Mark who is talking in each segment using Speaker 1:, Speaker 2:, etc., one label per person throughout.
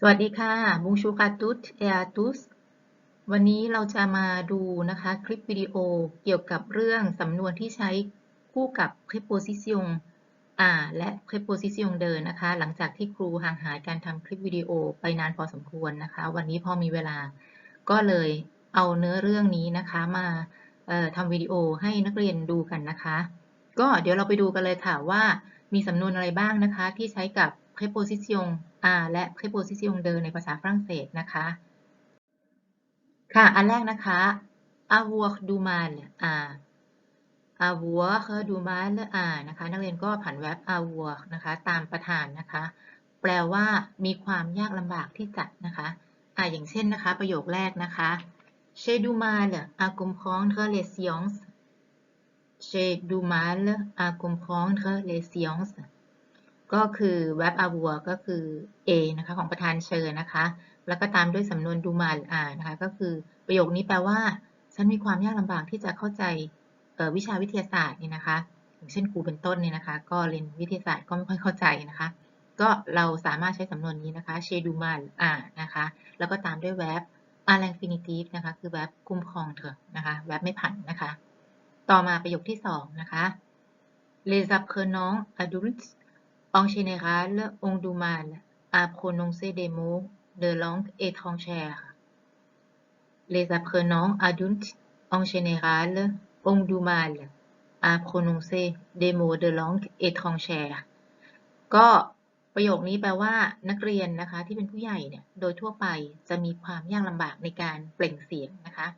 Speaker 1: สวัสดีค่ะ Bonjour à toutes et à tous วันนี้เราจะมาดูนะคะคลิปวิดีโอเกี่ยวกับเรื่องสำนวนที่ใช้คู่กับ preposition à และ preposition de นะคะ หลังจากที่ครูห่างหายการทำคลิปวิดีโอไปนานพอสมควรนะคะ วันนี้พอมีเวลาก็เลยเอาเนื้อเรื่องนี้นะคะมาทำวิดีโอให้นักเรียนดูกันนะคะ ก็เดี๋ยวเราไปดูกันเลยค่ะว่ามีสำนวนอะไรบ้างนะคะที่ใช้กับ preposition à และ preposition de ในภาษาฝรั่งเศสนะคะ ค่ะ อันแรกนะคะ avoir du mal à avoir du mal à นะคะ นักเรียนก็ผันแว็บ avoir นะคะ ตามประธานนะคะ แปลว่ามีความยากลำบากที่จัดนะคะ อ่าอย่างเช่นนะคะ ประโยคแรกนะคะ j'ai du mal à comprendre les sciences j'ai du mal à comprendre les sciences ก็คือ verb avoir ก็คือ a นะคะของประธานเชิญนะคะ แล้วก็ตามด้วยสำนวนดูมาอ่านะคะ ก็คือประโยคนี้แปลว่า ฉันมีความยากลำบากที่จะเข้าใจวิชาวิทยาศาสตร์นี่นะคะ อย่างเช่นครูเป็นต้นเนี่ยนะคะ ก็เรียนวิทยาศาสตร์ก็ไม่ค่อยเข้าใจนะคะ ก็เราสามารถใช้สำนวนนี้นะคะเชดูมาอ่านะคะ แล้วก็ตามด้วย verb à l'infinitif นะคะ คือ verb comprendre นะคะ verb ไม่ผันนะคะ ต่อมาประโยคที่สองนะคะ les apprenants adultes en général ont du mal à prononcer des mots de langue étrangère. Les apprenants adultes en général ont du mal à prononcer des mots de langue étrangère. ก็ประโยคนี้แปลว่านักเรียนนะคะที่เป็นผู้ใหญ่เนี่ยโดยทั่วไปจะมีความยากลำบากในการเปล่งเสียงนะคะ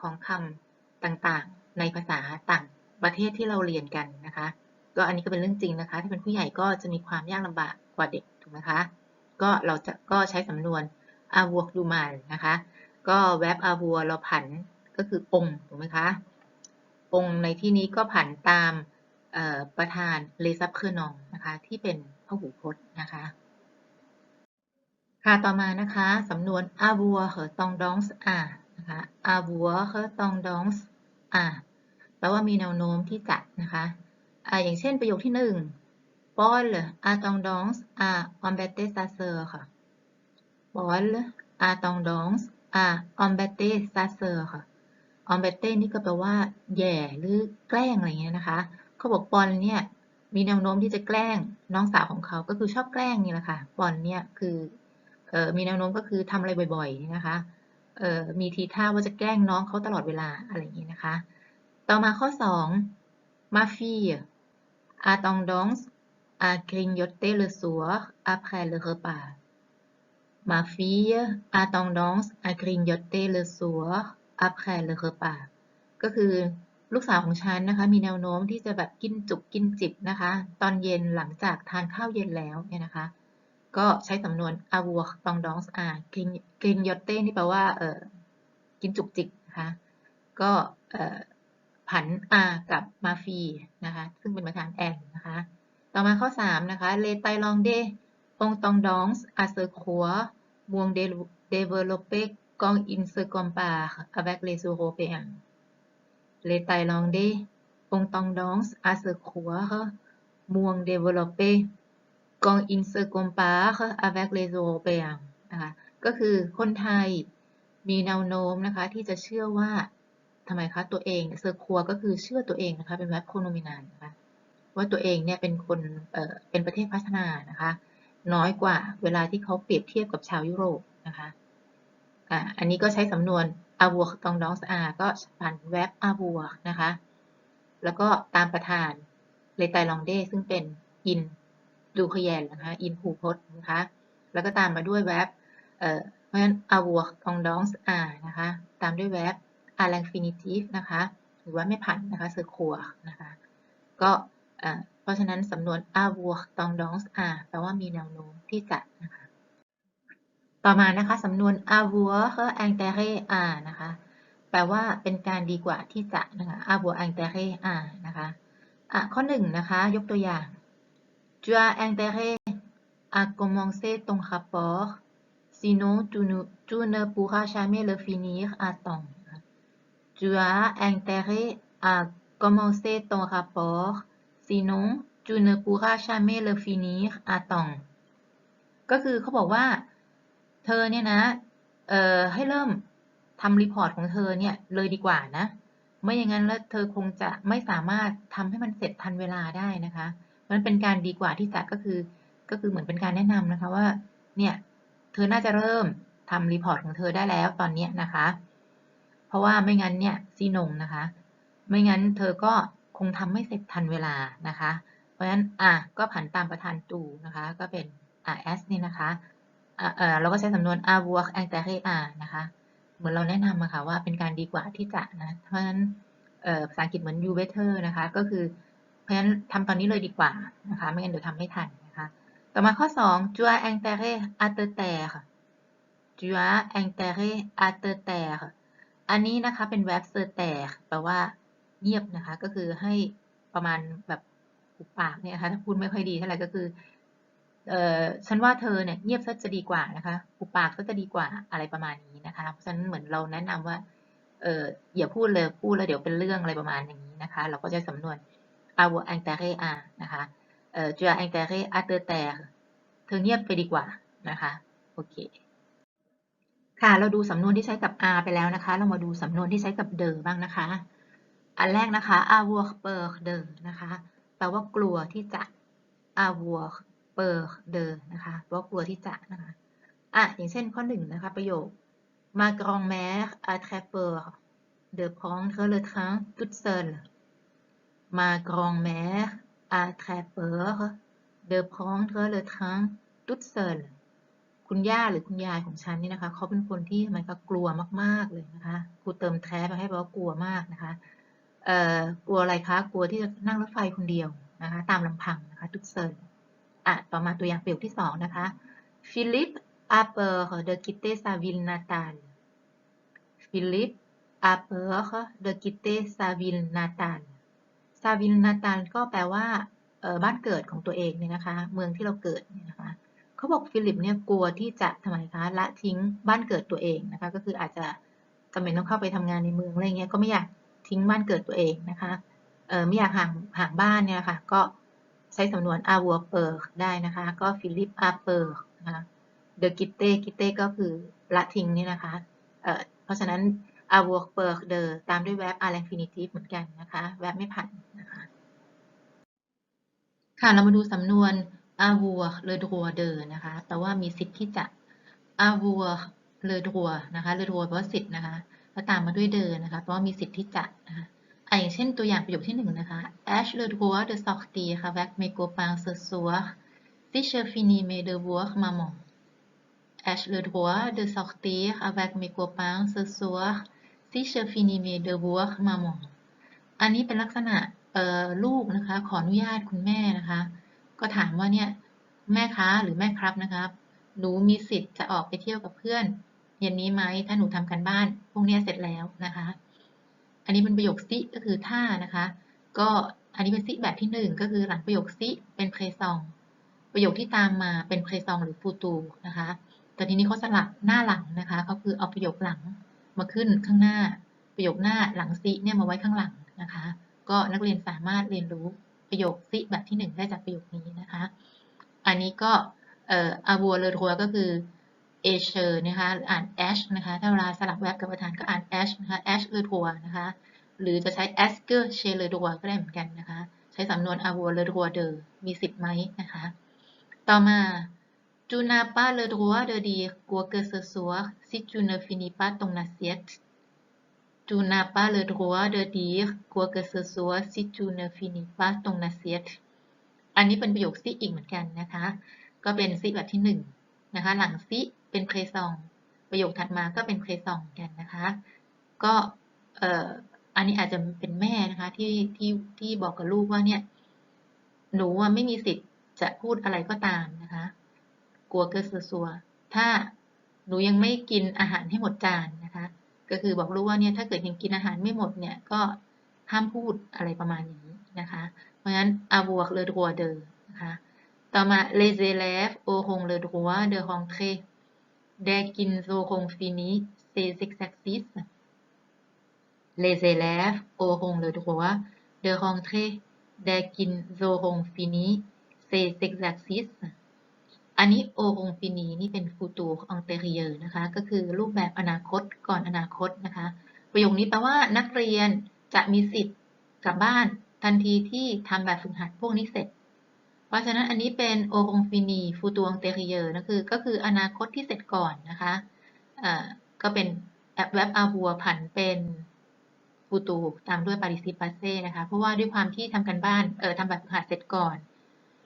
Speaker 1: ของคำต่างๆ ในภาษาต่างประเทศที่เราเรียนกันนะคะ ก็อันนี้ก็เป็นเรื่องจริงนะคะ ถ้าเป็นผู้ใหญ่ก็จะมีความยากลำบากกว่าเด็กถูกไหมคะ ก็เราจะก็ใช้สำนวน avoir du mal นะคะ ก็ verb avoir เราผันก็คือองค์ถูกไหมคะ องค์ในที่นี้ก็ผันตามประธาน les apprenants นะคะ ที่เป็นพหูพจน์นะคะค่ะต่อมานะคะสำนวน avoir tendance à นะคะ avoir tendance à แปลว่ามีแนวโน้มที่จะนะคะ อย่างเช่นประโยคที่หนึ่ง Paul a tendance à embêter sa sœur ค่ะ Paul a tendance à embêter sa sœur ค่ะ embêter นี่ก็แปลว่า แย่หรือแกล้งอะไรเงี้ยนะคะเขาบอกปอนเนี่ยมีแนวโน้มที่จะแกล้งน้องสาวของเขาก็คือชอบแกล้งนี่แหละค่ะปอนเนี่ยคือเออมีแนวโน้มก็คือทำอะไรบ่อยๆนะคะเออมีทีท่าว่าจะแกล้งน้องเขาตลอดเวลาอะไรอย่างนี้นะคะ ต่อมาข้อ2 ma fille a tendance à grignoter le soir après le repas. Ma fille a tendance à grignoter le soir après le repas. ก็คือลูกสาวของฉันนะคะ มีแนวโน้มที่จะแบบกินจุกกินจิบนะคะ ตอนเย็นหลังจากทานข้าวเย็นแล้วเนี่ยนะคะ ก็ใช้สำนวน avoir tendance à grignoter นี่แปลว่าเออกินจุกจิกนะคะก็เออ ผัน a กับมาฟีนะคะ ซึ่งเป็นประธานแอนนะคะ ต่อมาข้อ 3 นะคะ เลไตลองเดองตองดองส์อาเซอร์คัวมวงเดเดเวลเปกองอินเซอร์คอมปาอเวกเลซูโรเปียนเลไตลองเดองตองดองส์อาเซอร์คัวมวงเดเวลเปกองอินเซอร์คอมปาอเวกเลซูโรเปียนนะคะ ก็คือคนไทยมีแนวโน้มนะคะที่จะเชื่อว่า ทำไมคะตัวเองเซอร์คัวก็คือเชื่อตัวเองนะคะเป็นแวบโคโนมินานนะคะว่าตัวเองเนี่ยเป็นคนเอ่อเป็นประเทศพัฒนานะคะน้อยกว่าเวลาที่เขาเปรียบเทียบกับชาวยุโรปนะคะอ่าอันนี้ก็ใช้สำนวนอาวัวตองดองสอาก็ผ่านแวบอาวัวนะคะแล้วก็ตามประธานเลไตลองเดซึ่งเป็นอินดูขยนนะคะอินผูพจน์นะคะแล้วก็ตามมาด้วยแวบเอ่อเพราะฉะนั้นอาวัวตองดองสอานะคะตามด้วยแวบ a ลงฟินิทีฟนะคะ หรือว่าไม่ผันนะคะเซอร์คัวนะคะ ก็เพราะฉะนั้นสำนวนอ a v o u r t e n d a n c e าแปลว่ามีแนวโน้มที่จะนะคะ ต่อมานะคะสำนวนอาวั a v o u r e n t e r é t านะคะ แปลว่าเป็นการดีกว่าที่จะนะคะอ a v o u r e n t e r é t านะคะอะข้อหนึ่งนะคะ ยกตัวอย่างเจ้าแองเตเรอากุมองเซตองคาปอร์ซิ sinon tu ne, tu ne pourras jamais le finir Tu as intérêt à commencer ton rapport, sinon tu ne pourras jamais le finir à temps ก็คือเขาบอกว่า เธอเนี่ยนะเอ่อให้เริ่มทำรีพอร์ตของเธอเนี่ยเลยดีกว่านะ ไม่อย่างนั้นแล้วเธอคงจะไม่สามารถทำให้มันเสร็จทันเวลาได้นะคะ มันเป็นการดีกว่าที่จะก็คือ ก็คือเหมือนเป็นการแนะนำนะคะว่า เนี่ย เธอน่าจะเริ่มทำรีพอร์ตของเธอได้แล้วตอนนี้นะคะ เพราะว่าไม่งั้นเนี่ยซีนงนะคะ ไม่งั้นเธอก็คงทำไม่เสร็จทันเวลานะคะ เพราะฉะนั้นอะก็ผันตามประธานตูนะคะ ก็เป็นอะ as นี่นะคะเออเราก็ใช้สำนวน avoir intérêt นะคะ เหมือนเราแนะนำอะค่ะว่าเป็นการดีกว่าที่จะนะ เพราะฉะนั้นภาษาอังกฤษเหมือน you better นะคะ ก็คือ เพราะฉะนั้นทำตอนนี้เลยดีกว่านะคะ ไม่งั้นเดี๋ยวทำไม่ทันนะคะ ต่อมาข้อ2 tu as intérêt à te taire tu as intérêt à te taire อันนี้นะคะเป็น verb se taire แปลว่าเงียบนะคะ ก็คือให้ประมาณแบบหุบปากเนี่ยนะคะถ้าพูดไม่ค่อยดีเท่าไหร่ก็คือเออฉันว่าเธอเนี่ยเงียบซะจะดีกว่านะคะหุบปากซะจะดีกว่าอะไรประมาณนี้นะคะเพราะฉะนั้นเหมือนเราแนะนำว่าเอออย่าพูดเลยพูดแล้วเดี๋ยวเป็นเรื่องอะไรประมาณอย่างนี้นะคะ เราก็จะสำนวน avoir intérêt à นะคะเออ tu as intérêt à te taire เธอเงียบไปดีกว่านะคะโอเค ค่ะ เราดูสำนวนที่ใช้กับ are ไปแล้วนะคะ เรามาดูสำนวนที่ใช้กับ the บ้างนะคะ อันแรกนะคะ avoir peur de นะคะ แปลว่ากลัวที่จะ avoir peur de นะคะแปลว่ากลัวที่จะนะคะอะอย่างเช่นข้อหนึ่งนะคะ ประโยค ma grand-mère a très peur de prendre le train toute seule ma grand-mère a très peur de prendre le train toute seule คุณย่าหรือคุณยายของฉันนี่นะคะเขาเป็นคนที่มันก็กลัวมากๆเลยนะคะครูเติมแท้ไปให้แปลว่ากลัวมากนะคะเอ่อกลัวอะไรคะกลัวที่จะนั่งรถไฟคนเดียวนะคะตามลำพังนะคะทุกเซิร์นอะต่อมาตัวอย่างประโยคที่สองนะคะ Philippe a peur de quitter sa ville natale Philippe a peur de quitter sa ville natale sa ville natale ก็แปลว่าเอ่อบ้านเกิดของตัวเองเนี่ยนะคะ เมืองที่เราเกิดเนี่ยนะคะ เขาบอกฟิลิปเนี่ยกลัวที่จะทำไมคะละทิ้งบ้านเกิดตัวเองนะคะ ก็คืออาจจะจำเป็นต้องเข้าไปทำงานในเมืองอะไรเงี้ยก็ไม่อยากทิ้งบ้านเกิดตัวเองนะคะเออไม่อยากห่างห่างบ้านเนี่ยค่ะ ก็ใช้สำนวน avoir peur ได้นะคะ ก็ฟิลิป a peur นะคะ de quitter quitter ก็คือละทิ้งนี่นะคะเออเพราะฉะนั้น avoir peur de ตามด้วย verb à l'infinitive เหมือนกันนะคะ verb ไม่ผันนะคะค่ะเรามาดูสำนวน avoir le droit de นะคะแปลว่ามีสิทธิ์ที่จะ avoir le droit นะคะ le droit แปลว่าสิทธิ์นะคะ แล้วตามมาด้วย de นะคะแปลว่ามีสิทธิ์ที่จะนะคะอะอย่างเช่นตัวอย่างประโยคที่หนึ่งนะคะ Ai-je le droit de sortir avec mes copains ce soir si je finis mes devoirs maman Ai-je le droit de sortir avec mes copains ce soir si je finis mes devoirs maman อันนี้เป็นลักษณะเอ่อลูกนะคะ ขออนุญาตคุณแม่นะคะ ก็ถามว่าเนี่ยแม่ค้าหรือแม่ครับนะครับ หนูมีสิทธิ์จะออกไปเที่ยวกับเพื่อนเย็นนี้ไหมถ้าหนูทำการบ้านพวกนี้เสร็จแล้วนะคะ อันนี้เป็นประโยคซิก็คือถ้านะคะ ก็อันนี้เป็นซิแบบที่หนึ่งก็คือหลังประโยคซิเป็นเพรซองประโยคที่ตามมาเป็นเพรซองหรือฟูตูนะคะแต่ทีนี้เขาสลับหน้าหลังนะคะเขาคือเอาประโยคหลังมาขึ้นข้างหน้า ประโยคหน้าหลังซิเนี่ยมาไว้ข้างหลังนะคะ ก็นักเรียนสามารถเรียนรู้ ประโยคซิแบบที่หนึ่งได้จากประโยคนี้นะคะ อันนี้ก็เอ่ออาวัวเลอทัวก็คือเอเชอร์นะคะอ่านแอชนะคะ ถ้าเวลาสลับแวบกับประธานก็อ่านแอชนะคะแอชเลอทัวนะคะ หรือจะใช้ asker c h e l e r d o i ก็ได้เหมือนกันนะคะ ใช้สำนวน avoir le droit de มีสิทธิ์ไหมนะคะ ต่อมา tu n'as pas le droit de dire quoi que ce soit si tu ne finis pas ton assiette tu n'as pas le droit de dire quoi que ce soit si tu ne finis pas ton assiette อันนี้เป็นประโยคซิอีกเหมือนกันนะคะ ก็เป็นซิแบบที่หนึ่งนะคะ หลังซิเป็นเพรซอง ประโยคถัดมาก็เป็นเพรซองกันนะคะ ก็เอ่ออันนี้อาจจะเป็นแม่นะคะที่ที่ที่บอกกับลูกว่าเนี่ย หนูไม่มีสิทธิ์จะพูดอะไรก็ตามนะคะ กลัวเกิดซัวถ้าหนูยังไม่กินอาหารให้หมดจานนะ ก็คือบอกรู้ว่าเนี่ยถ้าเกิดยังกินอาหารไม่หมดเนี่ยก็ห้ามพูดอะไรประมาณนี้นะคะ เพราะฉะนั้นอาบวกเลดัวเดอร์นะคะต่อมาเลเซเลฟโอฮงเลดัวเดอฮองเคเดกินโซคงฟินิเซซิกซักซิสเลเซเลฟโอฮงเลดัวเดอฮองเคเดกินโซคงฟินิเซซิกซักซิส fini นี่เป็นฟูตู futur antérieur นะคะ ก็คือรูปแบบอนาคตก่อนอนาคตนะคะ ประโยคนี้แปลว่านักเรียนจะมีสิทธิ์กลับบ้านทันทีที่ทำแบบฝึกหัดพวกนี้เสร็จ เพราะฉะนั้นอันนี้เป็น o r o n fini futur antérieur นะคือก็คืออนาคตที่เสร็จก่อนนะคะอ่าก็เป็น verb avoir ผันเป็น futur ตามด้วย participe passé นะคะ เพราะว่าด้วยความที่ทำกันบ้านเออทำแบบฝึกหัดเสร็จก่อน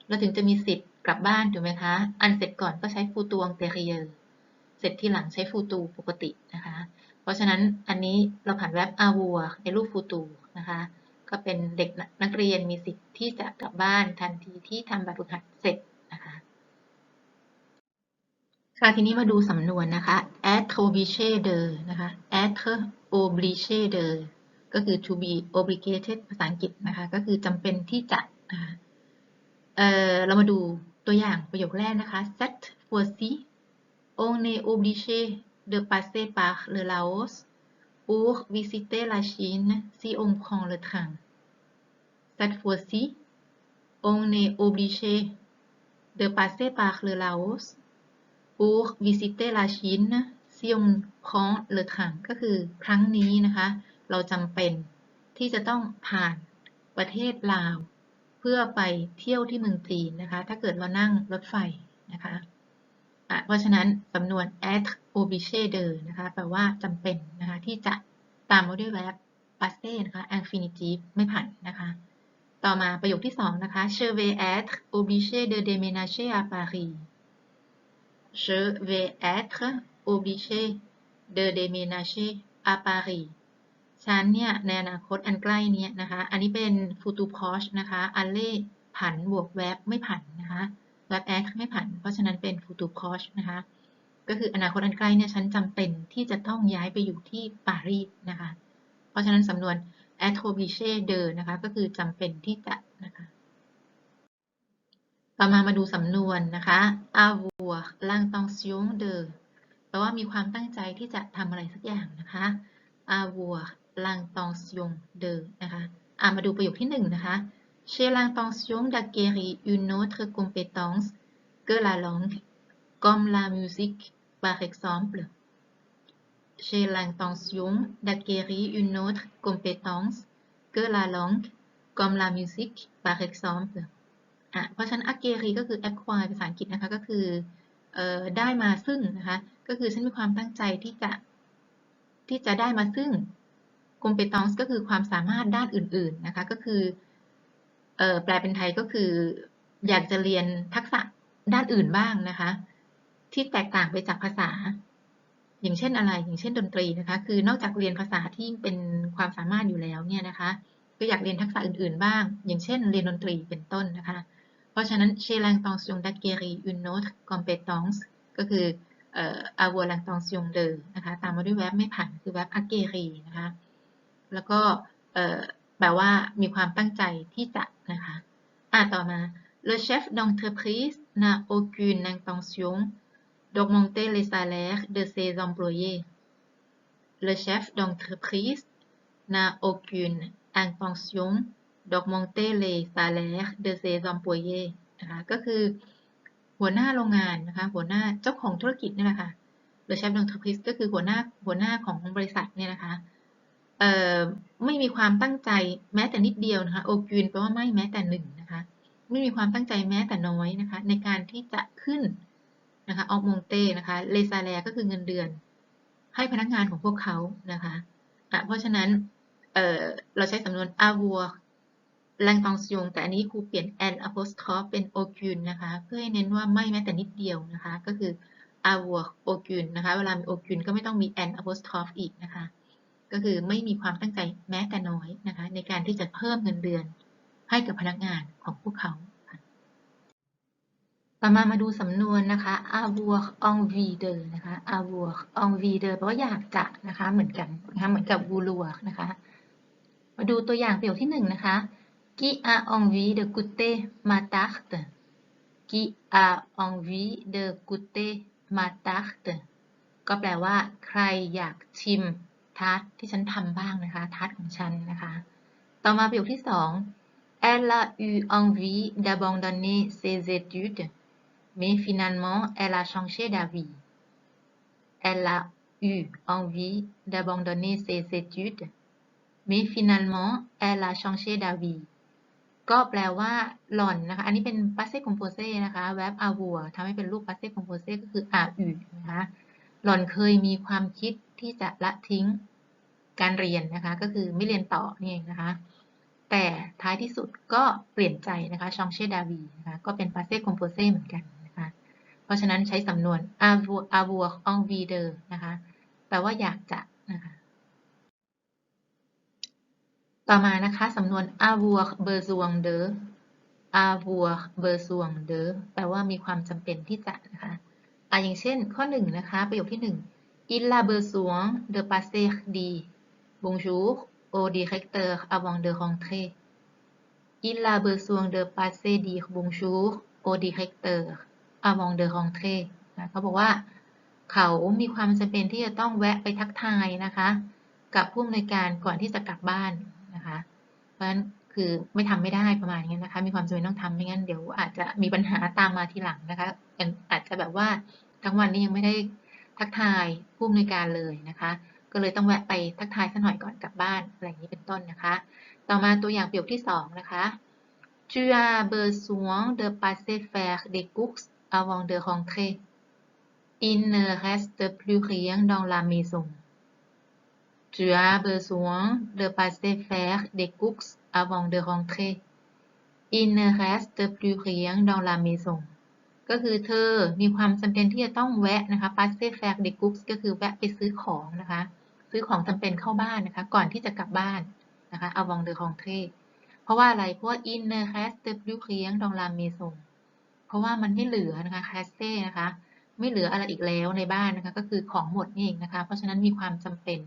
Speaker 1: เราถึงจะมีสิทธิ์ กลับบ้านถูกไหมคะ อันเสร็จก่อนก็ใช้ futur antérieur เสร็จที่หลังใช้ futur ปกตินะคะ เพราะฉะนั้นอันนี้เราผ่าน verb avoir ในรูป futur นะคะ ก็เป็นเด็กนักเรียนมีสิทธิ์ที่จะกลับบ้านทันทีที่ทำแบบฝึกหัดเสร็จนะคะค่ะทีนี้มาดูสำนวนนะคะ être obligé de นะคะ être obligé de ก็คือ to be obligated ภาษาอังกฤษนะคะ ก็คือจำเป็นที่จะนะคะเออเรามาดู ตัวอย่างประโยคแรกนะคะ cette fois-ci on est obligé de passer par le Laos pour visiter la Chine si on prend le train. Cette fois-ci, on est obligé de passer par le Laos pour visiter la Chine si on prend le train ก็คือครั้งนี้นะคะ เราจำเป็นที่จะต้องผ่านประเทศลาว เพื่อไปเที่ยวที่เมืองจีนนะคะ ถ้าเกิดเรานั่งรถไฟนะคะะเพราะฉะนั้นสำนวน être obligé de นะคะแปลว่าจำเป็นนะคะที่จะตามมาด้วย verb passé นะคะ infinitive ไม่ผันนะคะ ต่อมาประโยคที่ 2 นะคะ je vais être obligé de déménager à Paris je vais être obligé de déménager à Paris ฉันเนี่ยในอนาคตอันใกล้เนี้นะคะ อันนี้เป็น futur proche นะคะอันเล่ผันบวก verb ไม่ผันนะคะ verb act ไม่ผัน เพราะฉะนั้นเป็น futur proche นะคะ ก็คืออนาคตอันใกล้เนี่ยฉันจำเป็นที่จะต้องย้ายไปอยู่ที่ปารีสนะคะ เพราะฉะนั้นสำนวน être obligé de นะคะ ก็คือจำเป็นที่จะนะคะ ต่อมามาดูสำนวนนะคะ avoir l'intention de แปลว่ามีความตั้งใจที่จะทำอะไรสักอย่างนะคะ avoir ลางตองซยงเดอนะคะอ่ามาดูประโยคที่1นนะคะเชลางตองซยงดักเกรีอุนโนเทอร์มเปตองส์เกลาลองกอมลามิวสิกบาร์เอ็กซอมเปลเชลางตองซยงดักเกรีอุนโนเทอร์มเปตองส์เกลาลองกอมลามิวสิกบาร์เอ็กซอมเปลอะเพราะฉะนั้นอักเกรีก็คือ acquire ภาษาอังกฤษนะคะก็คือได้มาซึ่งนะคะก็คือฉันมีความตั้งใจที่จะที่จะได้มาซึ่ง competence ก็คือความสามารถด้านอื่น ๆ นะคะ ก็คือออแปลเป็นไทยก็คือ อยากจะเรียนทักษะด้านอื่นบ้างนะคะ ที่แตกต่างไปจากภาษา อย่างเช่นอะไร อย่างเช่นดนตรีนะคะ คือนอกจากเรียนภาษาที่เป็นความสามารถอยู่แล้วเนี่ยนะคะ ก็อยากเรียนทักษะอื่น ๆ บ้าง อย่างเช่น เรียนดนตรีเป็นต้นนะคะ เพราะฉะนั้น j'ai l'intention d'acquérir une autre compétence ก็คืออ่อ avoir l'intention de นะคะ ตามมาด้วย verb ไม่ผันคือ verb acquérir นะคะ แล้วก็แปลว่ามีความตั้งใจที่จะนะคะอะต่อมา le chef d'entreprise n'a aucune intention d'augmenter les salaires de ses employés le chef d'entreprise n'a aucune intention d'augmenter les salaires de ses employés นะคะก็คือหัวหน้าโรงงานนะคะหัวหน้าเจ้าของธุรกิจนี่ยนะคะ่ะ le chef d'entreprise ก็คือหัวหน้าหัวหน้าของบริษัทเนี่ยนะคะ ไม่มีความตั้งใจแม้แต่นิดเดียวนะคะโอกินแปลว่าไม่แม้แต่หนึ่งนะคะ ไม่มีความตั้งใจแม้แต่น้อยนะคะ ในการที่จะขึ้นนะคะออกมงเต้นะคะเลซาแลก็คือเงินเดือน ให้พนักงานของพวกเขานะคะะเพราะฉะนั้นเเราใช้สำนวน avoir l'intention แต่อันนี้ครูเปลี่ยน an apostrophe เป็น aucune นะคะ เพื่อให้เน้นว่าไม่แม้แต่นิดเดียวนะคะ ก็คือ avoir aucune นะคะ เวลามี aucune ก็ไม่ต้องมี an apostrophe อีกนะคะ ก็คือไม่มีความตั้งใจแม้แต่น้อยนะคะ ในการที่จะเพิ่มเงินเดือนให้กับพนักงานของพวกเขา ต่อมามาดูสำนวนนะคะ avoir envie de นะคะ avoir envie de แปลว่าอยากจะนะคะเหมือนกันนะคะเหมือนกับ vouloir นะคะ มาดูตัวอย่างประโยคที่หนึ่งนะคะ qui a envie de goûter ma tarte qui a envie de goûter ma tarte ก็แปลว่า ใครอยากชิม ทาร์ตที่ฉันทำบ้างนะคะทาร์ตของฉันนะคะ ต่อมาประโยคที่สอง elle a eu envie d'abandonner ses études mais finalement elle a changé d'avis elle a eu envie d'abandonner ses études mais finalement elle a changé d'avis ก็แปลว่าหล่อนนะคะ อันนี้เป็น passé composé นะคะ verb avoir ทำให้เป็นรูป passé composé ก็คือ a eu นะคะ หล่อนเคยมีความคิด ที่จะละทิ้งการเรียนนะคะ ก็คือไม่เรียนต่อนี่เองนะคะ แต่ท้ายที่สุดก็เปลี่ยนใจนะคะ changer d'avis นะคะก็เป็น passé composé เหมือนกันนะคะ เพราะฉะนั้นใช้สำนวน avoir avoir envie de นะคะแปลว่าอยากจะนะคะต่อมานะคะสำนวน avoir besoin de avoir besoin de แปลว่ามีความจำเป็นที่จะนะคะอะอย่างเช่น ข้อหนึ่งนะคะประโยคที่หนึ่ง il a besoin de passer dit bonjour au directeur avant de rentrer il a besoin de passer dire bonjour au directeur avant de rentrer นะเขาบอกว่า เขามีความจำเป็นที่จะต้องแวะไปทักทายนะคะ กับผู้อำนวยการก่อนที่จะกลับบ้านนะคะ เพราะฉะนั้นคือไม่ทำไม่ได้ประมาณนี้นะคะ มีความจำเป็นต้องทำไม่งั้นเดี๋ยวอาจจะมีปัญหาตามมาทีหลังนะคะอาจจะแบบว่าทั้งวันนี้ยังไม่ได้ ทักทายผู้อำนวยการเลยนะคะ ก็เลยต้องแวะไปทักทายสักหน่อยก่อนกลับบ้านอะไรอย่างนี้เป็นต้นนะคะ ต่อมาตัวอย่างประโยคที่สองนะคะ Tu as besoin de passer faire des courses avant de rentrer. Il ne reste plus rien dans la maison. Tu as besoin de passer faire des courses avant de rentrer. Il ne reste plus rien dans la maison. ก็คือเธอมีความจำเป็นที่จะต้องแวะนะคะ passer faire des courses ก็คือแวะไปซื้อของนะคะ ซื้อของจำเป็นเข้าบ้านนะคะ ก่อนที่จะกลับบ้านนะคะ avant de rentrer เพราะว่าอะไรเพราะว่า il ne reste plus rien dans la maison เพราะว่ามันไม่เหลือนะคะ reste นะคะ ไม่เหลืออะไรอีกแล้วในบ้านนะคะ ก็คือของหมดนี่เองนะคะ เพราะฉะนั้นมีความจำเป็น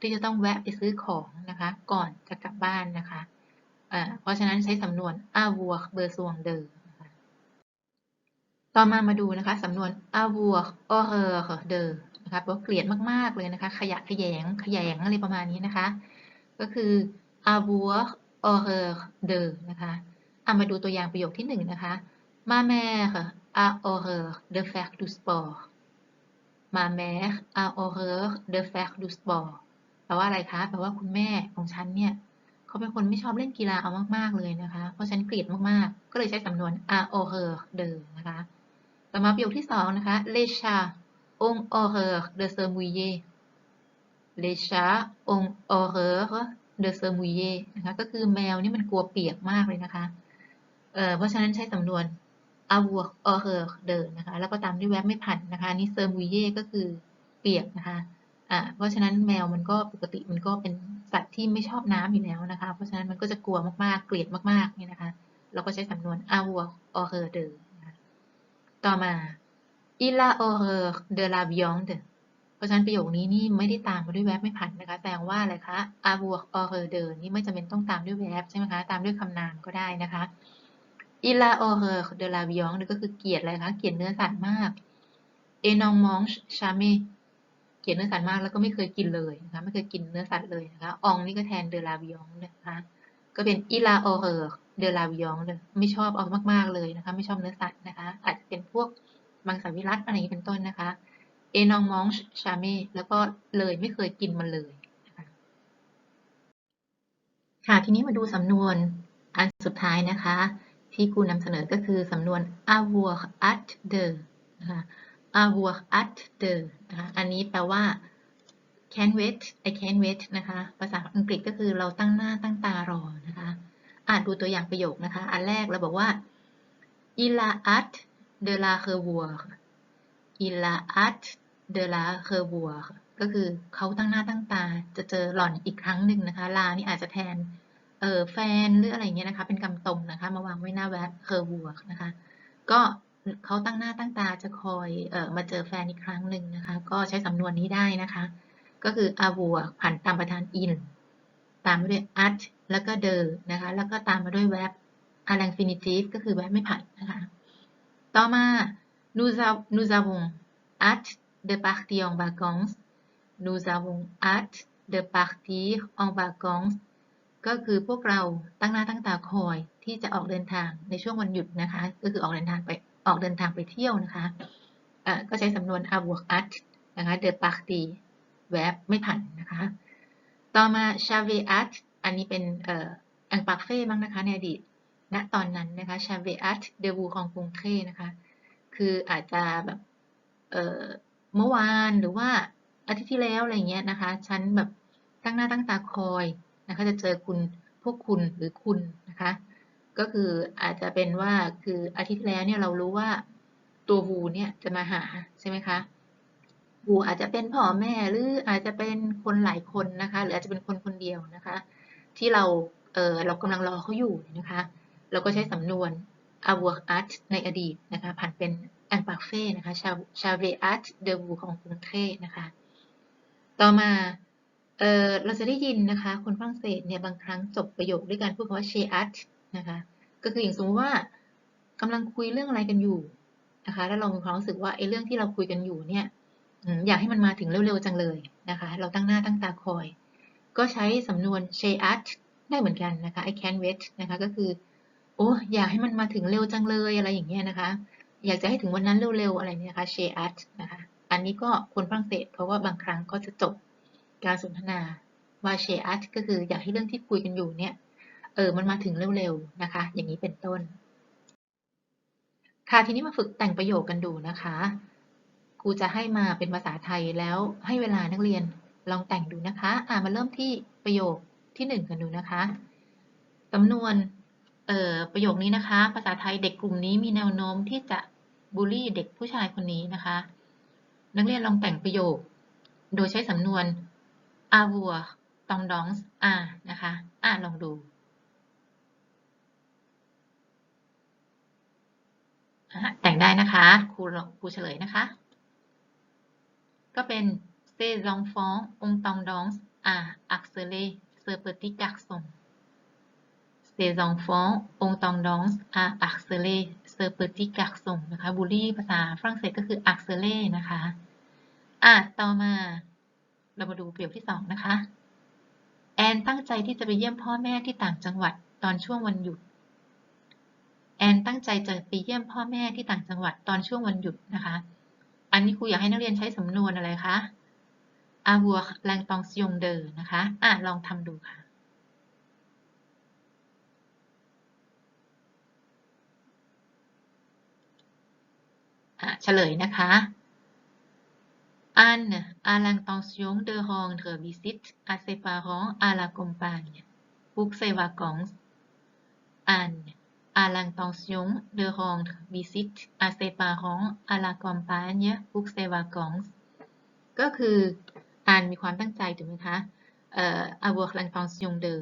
Speaker 1: ที่จะต้องแวะไปซื้อของนะคะ ก่อนจะกลับบ้านนะคะเพราะฉะนั้นใช้สำนวน avoir besoin de นะคะ ต่อมามาดูนะคะสำนวน avoir horreur de นะคะแปลว่าเกลียดมาก ๆ เลยนะคะ ขยะแขยงขยงอะไรประมาณนี้นะคะ ก็คือ avoir horreur de นะคะเอามาดูตัวอย่างประโยคที่หนึ่งนะคะ ma mère a horreur de faire du sport ma mère a horreur de faire du sport แปลว่าอะไรคะ แปลว่าคุณแม่ของฉันเนี่ยเขาเป็นคนไม่ชอบเล่นกีฬาเอามาก ๆ เลยนะคะ เพราะฉันเกลียดมาก ๆ ก็เลยใช้สำนวน a horreur de นะคะ ต่อมาประโยคที่สองนะคะ les chats ont horreur de se mouiller les chats ont horreur de se mouiller นะคะก็คือแมวนี่มันกลัวเปียกมากเลยนะคะเเพราะฉะนั้นใช้สำนวน avoir horreur de นะคะแล้วก็ตามด้วยแวบไม่ผันนะคะนี่ se mouiller ก็คือเปียกนะคะอ่าเพราะฉะนั้นแมวมันก็ปกติมันก็เป็นสัตว์ที่ไม่ชอบน้ำอยู่แล้วนะคะ เพราะฉะนั้นมันก็จะกลัวมากๆ เกลียดมากๆ นี่นะคะ เราก็ใช้สำนวน avoir horreur de ต่อมา il a horreur de la viande เพราะฉะนั้นประโยคนี้นี่ไม่ได้ตามมาด้วยแวบไม่ผันนะคะ แสดงว่าอะไรคะ avoir horreur de นี่ไม่จำเป็นต้องตามด้วยแวบใช่ไหมคะ ตามด้วยคำนามก็ได้นะคะ il a horreur de la viande ก็คือเกลียดอะไรคะ เกลียดเนื้อสัตว์มาก et non mange jamais เกลียดเนื้อสัตว์มากแล้วก็ไม่เคยกินเลยนะคะ ไม่เคยกินเนื้อสัตว์เลยนะคะอองนี่ก็แทน de la viande นะคะ ก็เป็น il a horreur de la viande ไม่ชอบเอามากๆเลยนะคะ ไม่ชอบเนื้อสัตว์นะคะ อาจจะเป็นพวกมังสวิรัตอะไรอย่างนี้เป็นต้นนะคะ et non mange jamais แล้วก็เลยไม่เคยกินมันเลยนะคะค่ะทีนี้มาดูสำนวนอันสุดท้ายนะคะ ที่ครูนำเสนอก็คือสำนวน avoir at de นะคะ avoir at de นะคะอันนี้แปลว่า can't wait I can't wait นะคะ ภาษาอังกฤษก็คือเราตั้งหน้าตั้งตารอนะคะ อ่านดูตัวอย่างประโยคนะคะ อันแรกเราบอกว่า il a hâte de la revoir il a hâte de la revoir ก็คือเขาตั้งหน้าตั้งตาจะเจอหล่อนอีกครั้งหนึ่งนะคะ ลานี่อาจจะแทนเออแฟนหรืออะไรเงี้ยนะคะ เป็นคำตรงนะคะ มาวางไว้หน้าแวบ revoir นะคะ ก็เขาตั้งหน้าตั้งตาจะคอยเออมาเจอแฟนอีกครั้งหนึ่งนะคะ ก็ใช้สำนวนนี้ได้นะคะ ก็คือ avoir ผ่านตามประธาน in ตามด้วย at แล้วก็ de นะคะ แล้วก็ตามมาด้วยแวบ à l'infinitif ก็คือแวบไม่ผันนะคะ ต่อมา nous av- nous avons hâte de partir en vacances nous avons hâte de partir en vacances ก็คือพวกเราตั้งหน้าตั้งตาคอยที่จะออกเดินทางในช่วงวันหยุดนะคะ ก็คือออกเดินทางไปออกเดินทางไปเที่ยวนะคะอ่อก็ใช้สำนวน avoir hâte นะคะ de partie verb ไม่ผันนะคะ ต่อมา j'avais hâte อันนี้เป็นเอ่อ un parfait บ้างนะคะในอดีตณตอนนั้นนะคะ j'avais hâte de vous rencontrer นะคะ คืออาจจะแบบเอ่อเมื่อวานหรือว่าอาทิตย์ที่แล้วอะไรเงี้ยนะคะ ฉันแบบตั้งหน้าตั้งตาคอยนะคะ จะเจอคุณพวกคุณหรือคุณนะคะ ก็คืออาจจะเป็นว่าคืออาทิตย์ที่แล้วเนี่ยเรารู้ว่าตัววูเนี่ยจะมาหาใช่ไหมคะวูอาจจะเป็นพ่อแม่หรืออาจจะเป็นคนหลายคนนะคะ หรืออาจจะเป็นคนคนเดียวนะคะ ที่เราเออเรากำลังรอเขาอยู่นะคะ เราก็ใช้สำนวน avoir at ในอดีตนะคะผ่านเป็น un parfait นะคะ j'avais hâte de vous rencontrer นะคะ ต่อมาเออเราจะได้ยินนะคะ คนฝรั่งเศสเนี่ยบางครั้งจบประโยคด้วยการพูดคำว่า j'ai hâte นะคะก็คืออย่างสมมติว่ากำลังคุยเรื่องอะไรกันอยู่นะคะแล้วเรามีความรู้สึกว่าไอ้เรื่องที่เราคุยกันอยู่เนี่ยอยากให้มันมาถึงเร็วๆจังเลยนะคะ เราตั้งหน้าตั้งตาคอย ก็ใช้สำนวน j'ai hâte ได้เหมือนกันนะคะ I can't wait นะคะก็คือ โอ้อยากให้มันมาถึงเร็วจังเลยอะไรอย่างเงี้ยนะคะ อยากจะให้ถึงวันนั้นเร็วๆอะไรเนี่ยนะคะ j'ai hâte นะคะ อันนี้ก็คนฝรั่งเศสเพราะว่าบางครั้งก็จะจบการสนทนาว่า j'ai hâte ก็คืออยากให้เรื่องที่คุยกันอยู่เนี่ยเออมันมาถึงเร็วๆนะคะ อย่างนี้เป็นต้น ค่ะทีนี้มาฝึกแต่งประโยคกันดูนะคะครูจะให้มาเป็นภาษาไทยแล้วให้เวลานักเรียน ลองแต่งดูนะคะ อ่ามาเริ่มที่ประโยคที่หนึ่งกันดูนะคะสำนวนเอ่อประโยคนี้นะคะ ภาษาไทยเด็กกลุ่มนี้มีแนวโน้มที่จะบูลลี่เด็กผู้ชายคนนี้นะคะ นักเรียนลองแต่งประโยค โดยใช้สำนวน avoir tendance à นะคะ อ่าลองดูแต่งได้นะคะ ครูครูเฉลยนะคะ ก็เป็น ces enfants ont tendance à harceler ce petit garçon ces enfants ont tendance à harceler ce petit garçon นะคะบูลลี่ภาษาฝรั่งเศสก็คือ harceler นะคะ อะ ต่อมา เรามาดูประโยคที่สองนะคะ แอนตั้งใจที่จะไปเยี่ยมพ่อแม่ที่ต่างจังหวัดตอนช่วงวันหยุด แอนตั้งใจจะไปเยี่ยมพ่อแม่ที่ต่างจังหวัดตอนช่วงวันหยุดนะคะ อันนี้ครูอยากให้นักเรียนใช้สำนวนอะไรคะ avoir l'intention de นะคะ อะ ลองทำดูค่ะ อะ เฉลยนะคะ Anne a l'intention de rendre visite à ses parents à la campagne pour ses vacances. Anne a l'intention de rendre visite à ses parents à la campagne pour ses vacances ก็คือ อ่านมีความตั้งใจถูกไหมคะเอ่อ avoir l'intention de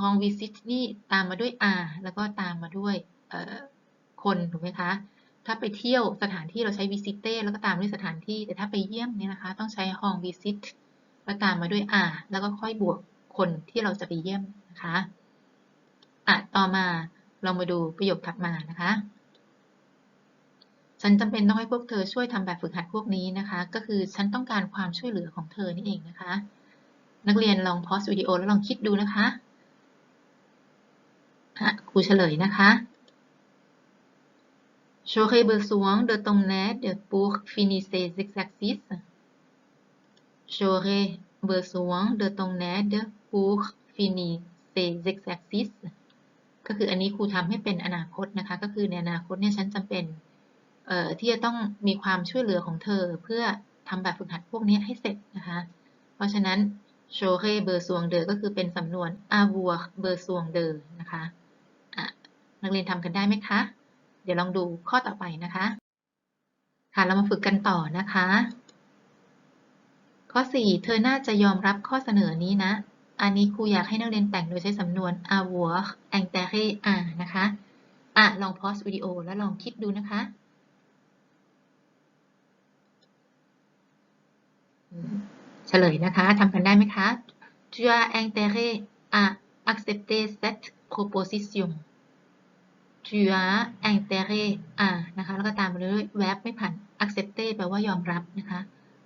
Speaker 1: rendre visite นี่ตามมาด้วย a แล้วก็ตามมาด้วยเอ่อคนถูกไหมคะ ถ้าไปเที่ยวสถานที่เราใช้ visite แล้วก็ตามด้วยสถานที่แต่ถ้าไปเยี่ยมเนี่ยนะคะ ต้องใช้ rendre visite แล้วตามมาด้วย a แล้วก็ค่อยบวกคนที่เราจะไปเยี่ยมนะคะอะต่อมาเรามาดูประโยคถัดมานะคะ ฉันจำเป็นต้องให้พวกเธอช่วยทำแบบฝึกหัดพวกนี้นะคะ ก็คือฉันต้องการความช่วยเหลือของเธอนี่เองนะคะ นักเรียนลองพอสวิดีโอแล้วลองคิดดูนะคะครูเฉลยนะคะ J'aurais besoin de ton aide pour finir ces exercices. J'aurais besoin de ton aide pour finir ces exercices. ก็คืออันนี้ครูทำให้เป็นอนาคตนะคะ ก็คือในอนาคตเนี่ยฉันจำเป็น ที่จะต้องมีความช่วยเหลือของเธอเพื่อทำแบบฝึกหัดพวกนี้ให้เสร็จนะคะ เพราะฉะนั้น c h a u r e b e s o n de ก็คือเป็นสำนวน avoir besoin de นะคะะนักเรียนทำกันได้ไหมคะ เดี๋ยวลองดูข้อต่อไปนะคะ ค่ะ เรามาฝึกกันต่อนะคะ ข้อ 4 เธอน่าจะยอมรับข้อเสนอนี้นะ อันนี้ครูอยากให้นักเรียนแต่งโดยใช้สำนวน avoir intérêt à นะคะ อะ ลองพอสวิดีโอแล้วลองคิดดูนะคะ เฉลยนะคะทำกันได้ไหมคะ tu as intérêt à accepter cette proposition tu as intérêt à นะคะ แล้วก็ตามมาด้วย verb ไม่ผ่าน accepter แปลว่ายอมรับนะคะ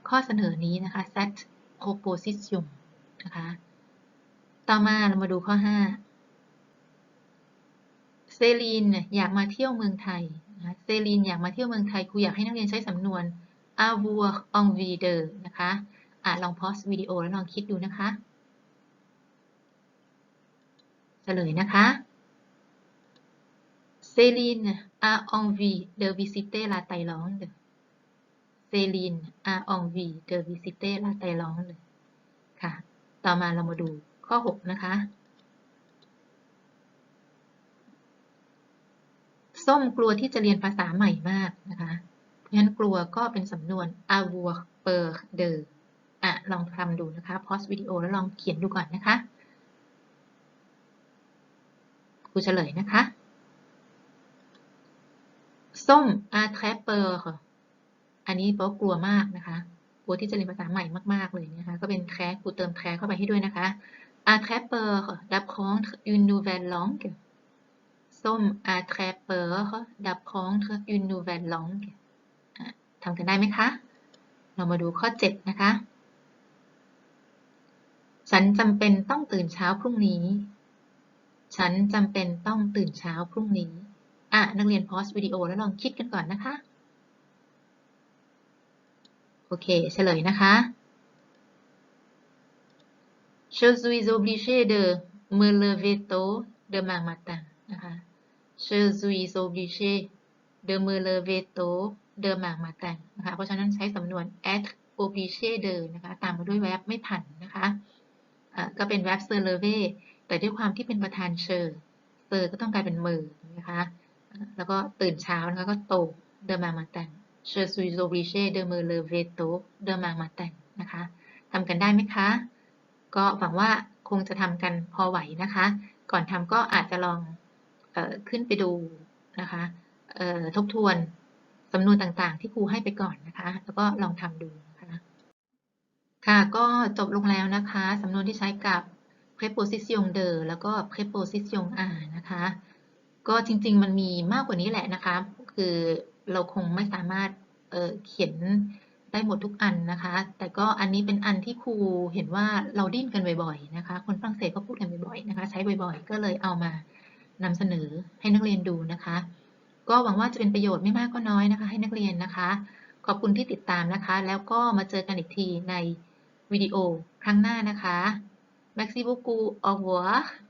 Speaker 1: ข้อเสนอนี้นะคะ cette proposition นะคะ ต่อมาเรามาดูข้อ 5 เซลีนอยากมาเที่ยวเมืองไทยเซลีนอยากมาเที่ยวเมืองไทยครูอยากให้นักเรียนใช้สำนวน avoir envie de นะคะอะลองพอสวิดีโอแล้วลองคิดดูนะคะเฉลยนะคะ Céline a envie de visiter la Thaïlande Céline a envie de visiter la Thaïlande ค่ะ ต่อมาเรามาดูข้อ 6 นะคะ ส้มกลัวที่จะเรียนภาษาใหม่มากนะคะ เพราะฉะนั้นกลัวก็เป็นสำนวน avoir peur de อะลองทำดูนะคะพอสวิดีโอแล้วลองเขียนดูก่อนนะคะครูเฉลยนะคะ ส้ม a très peur ค่ะ อันนี้แปลว่ากลัวมากนะคะ กลัวที่จะเรียนภาษาใหม่มาก ๆ เลยนะคะ ก็เป็นแคร์ครูเติมแคร์เข้าไปให้ด้วยนะคะ a très peur d'apprendre une nouvelle langue ส้ม a très peur d'apprendre une nouvelle langue อ่ ทำกันได้ไหมคะ เรามาดูข้อ 7 นะคะ ฉันจำเป็นต้องตื่นเช้าพรุ่งนี้ ฉันจำเป็นต้องตื่นเช้าพรุ่งนี้ อะ นักเรียนพอสวิดีโอแล้วลองคิดกันก่อนนะคะ โอเค เฉลยนะคะ Je suis obligé de me lever tôt demain matin นะคะ Je suis obligé de me lever tôt demain matin นะคะ เพราะฉะนั้นใช้สำนวน être obligé de นะคะ ตามมาด้วย verb ไม่ผันนะคะะก็เป็น verb se lever แต่ด้วยความที่เป็นประธานเชอร์เซอร์ก็ต้องกลายเป็นมือนะคะแล้วก็ตื่นเช้านะคะก็โต demain matin Je suis obligé de me lever tôt demain matin นะคะทำกันได้ไหมคะ ก็หวังว่าคงจะทำกันพอไหวนะคะ ก่อนทำก็อาจจะลองออขึ้นไปดูนะคะทบทวน สำนวนต่างๆ ที่ครูให้ไปก่อนนะคะ แล้วก็ลองทำดูนะคะค่ะ ก็จบลงแล้วนะคะสำนวนที่ใช้กับ preposition de แล้วก็ preposition a นะคะ ก็จริงๆ มันมีมากกว่านี้แหละนะคะ คือเราคงไม่สามารถเเขียนได้หมดทุกอันนะคะ แต่ก็อันนี้เป็นอันที่ครูเห็นว่าเราดิ้นกันบ่อยๆนะคะ คนฝรั่งเศสก็พูดกันบ่อยๆนะคะ ใช้บ่อยๆ ก็เลยเอามานำเสนอให้นักเรียนดูนะคะ ก็หวังว่าจะเป็นประโยชน์ไม่มากก็น้อยนะคะ ให้นักเรียนนะคะ ขอบคุณที่ติดตามนะคะ แล้วก็มาเจอกันอีกทีในวิดีโอครั้งหน้านะคะ Maxi beaucoup au revoir